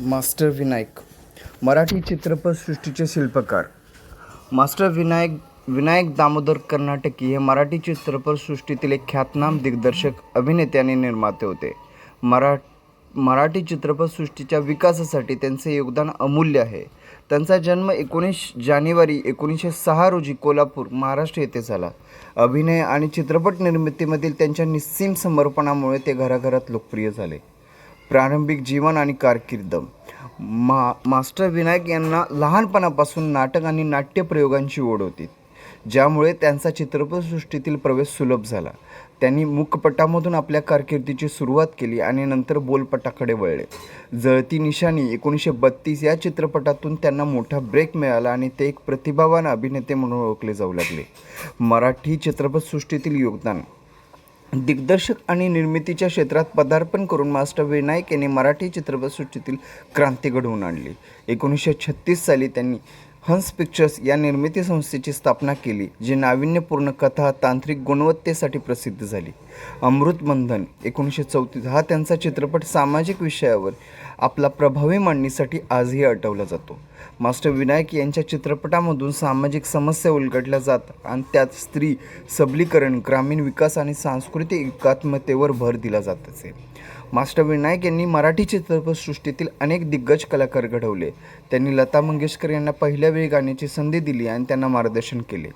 Master Vinayak Marathi चित्रपटसृष्टीचे शिल्पकार. Master Vinayak Vinayak Damodar कर्नाटकी हे मराठी चित्रपटसृष्टीतील एक ख्यातनाम दिग्दर्शक अभिनेते आणि निर्माते होते. मरा मराठी चित्रपटसृष्टीच्या विकासासाठी त्यांचे योगदान अमूल्य आहे. त्यांचा जन्म एकोणीस जानेवारी एकोणीसशे सहा रोजी कोल्हापूर महाराष्ट्र येथे झाला. अभिनय आणि चित्रपट निर्मितीमधील त्यांच्या निस्सीम समर्पणामुळे ते घराघरात लोकप्रिय झाले. प्रारंभिक जीवन आणि कारकीर्द. मा मास्टर विनायक यांना लहानपणापासून नाटक आणि नाट्यप्रयोगांची ओढ होती. ज्यामुळे त्यांचा चित्रपटसृष्टीतील प्रवेश सुलभ झाला. त्यांनी मुखपटामधून आपल्या कारकिर्दीची सुरुवात केली आणि नंतर बोलपटाकडे वळले. जळती निशाणी एकोणीसशे बत्तीस या चित्रपटातून त्यांना मोठा ब्रेक मिळाला आणि ते एक प्रतिभावान अभिनेते म्हणून ओळखले जाऊ लागले. मराठी चित्रपटसृष्टीतील योगदान दिग्दर्शक आणि निर्मितीच्या क्षेत्रात पदार्पण करून मास्टर विनायक यांनी मराठी चित्रपटसृष्टीतील क्रांती घडवून आणली. एकोणीसशे छत्तीस साली त्यांनी हंस पिक्चर्स या निर्मिती संस्थेची स्थापना केली जी नाविन्यपूर्ण कथा तांत्रिक गुणवत्तेसाठी प्रसिद्ध झाली. अमृतबंधन एकोणीसशे चौतीस. हा त्यांचा चित्रपट सामाजिक विषयावर आपला प्रभावी मांडणीसाठी आजही आठवला जातो. मास्टर विनायक यांच्या चित्रपटामधून सामाजिक समस्या उलगडल्या जात आणि त्यात स्त्री सबलीकरण ग्रामीण विकास आणि सांस्कृतिक एकात्मतेवर भर दिला जात असे. मास्टर विनायक यांनी मराठी चित्रपटसृष्टीतील अनेक दिग्गज कलाकार घडवले. त्यांनी लता मंगेशकर यांना पहिल्या वेळी गाण्याची संधी दिली आणि त्यांना मार्गदर्शन केले.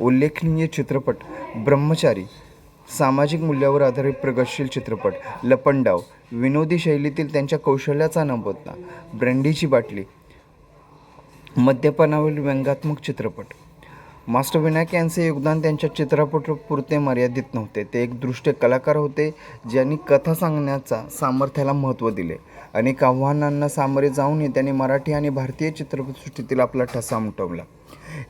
उल्लेखनीय चित्रपट ब्रह्मचारी सामाजिक मूल्यावर आधारित प्रगतशील चित्रपट लपंडाव विनोदी शैलीतील त्यांच्या कौशल्याचा नभोता ब्रँडीची बाटली मद्यपानावरील व्यंगात्मक चित्रपट मास्टर विनायक यांचे योगदान त्यांच्या चित्रपटपुरते मर्यादित नव्हते. ते एक दृष्ट कलाकार होते ज्यांनी कथा सांगण्याचा सामर्थ्याला महत्त्व दिले. अनेक आव्हानांना सामोरे जाऊनही त्यांनी मराठी आणि भारतीय चित्रपटसृष्टीतील आपला ठसा उमटवला.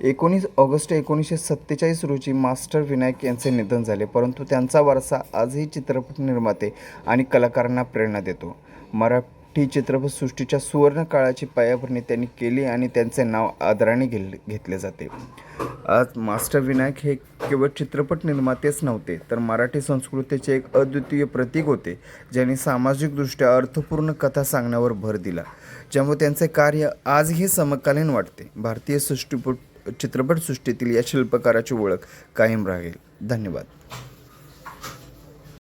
एकोणीस ऑगस्ट एकोणीसशे सत्तेचाळीस रोजी मास्टर विनायक यांचे निधन झाले परंतु त्यांचा वारसा आजही चित्रपट निर्माते आणि कलाकारांना प्रेरणा देतो. मरा ही चित्रपटसृष्टीच्या सुवर्ण काळाची पायाभरणी त्यांनी केली आणि त्यांचे नाव आदराने घेल घेतले जाते. आज मास्टर विनायक हे केवळ चित्रपट निर्मातेच नव्हते तर मराठी संस्कृतीचे एक अद्वितीय प्रतीक होते ज्यांनी सामाजिकदृष्ट्या अर्थपूर्ण कथा सांगण्यावर भर दिला ज्यामुळे त्यांचे कार्य आजही समकालीन वाटते. भारतीय सृष्टीपट चित्रपटसृष्टीतील या शिल्पकाराची ओळख कायम राहील. धन्यवाद.